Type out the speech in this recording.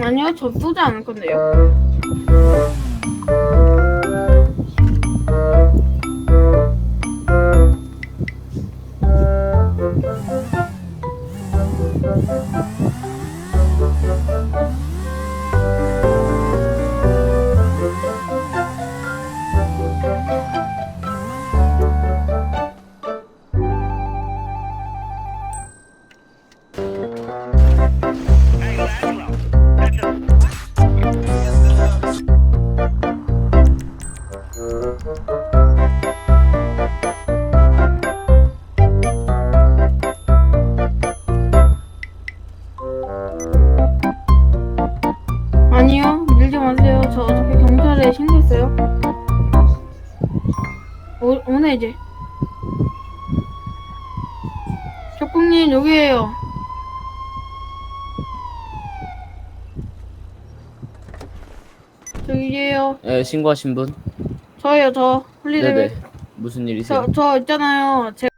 아니요, 저쁘지 않을 건데요. 아니요, 밀지 마세요. 저 어차피 경찰에 신고했어요. 오, 오네 이제. 적국님 여기에요. 저기에요. 예, 신고하신 분? 저예요, 저. 홀리데이. 네네. 무슨 일 있어요? 저, 저 있잖아요. 제